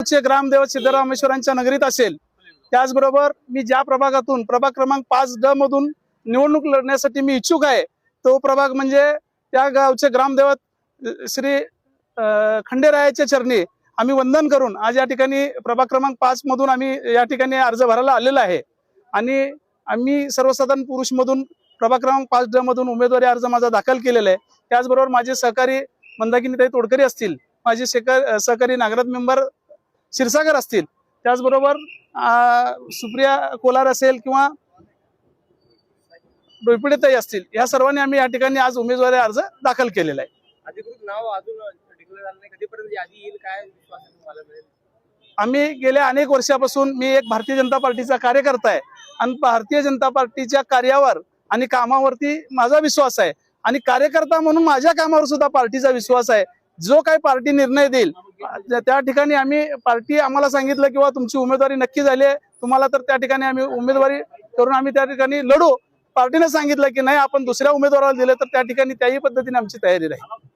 ग्रामदेव सिद्धरामेश्वरांच्या नगरीत असेल त्याचबरोबर मी ज्या प्रभागातून प्रभाग क्रमांक पाच ड मधून निवडणूक लढण्यासाठी मी इच्छुक आहे तो प्रभाग म्हणजे त्या गावचे ग्रामदेवत श्री खंडेरायाच्या चरणी आम्ही वंदन करून आज या ठिकाणी प्रभाग क्रमांक पाच मधून आम्ही या ठिकाणी अर्ज भरायला आलेला आहे. आणि आम्ही सर्वसाधारण पुरुष मधून प्रभाग क्रमांक पाच ड मधून उमेदवारी अर्ज माझा दाखल केलेला आहे. त्याचबरोबर माझे सहकारी मंदाकिनीताई तोडकरी असतील माझे सहकारी नागराज मेंबर क्षीरसागर असतील. त्याचबरोबर सुप्रिया कोलार असेल किंवा डोईपिडेताई असतील या सर्वांनी आम्ही या ठिकाणी आज उमेदवारी अर्ज दाखल केलेला आहे. आम्ही गेल्या अनेक वर्षापासून मी एक भारतीय जनता पार्टीचा कार्यकर्ता आहे आणि भारतीय जनता पार्टीच्या कार्यावर आणि कामावरती माझा विश्वास आहे. आणि कार्यकर्ता म्हणून माझ्या कामावर सुद्धा पार्टीचा विश्वास आहे. जो काही पार्टी निर्णय देईल त्या ठिकाणी आम्ही पार्टी आम्हाला सांगितलं किंवा तुमची उमेदवारी नक्की झाली आहे. तुम्हाला तर त्या ठिकाणी आम्ही उमेदवारी करून आम्ही त्या ठिकाणी लढू. पार्टीने सांगितलं की नाही आपण दुसऱ्या उमेदवाराला दिलं तर त्या ठिकाणी त्याही पद्धतीने आमची तयारी राहील.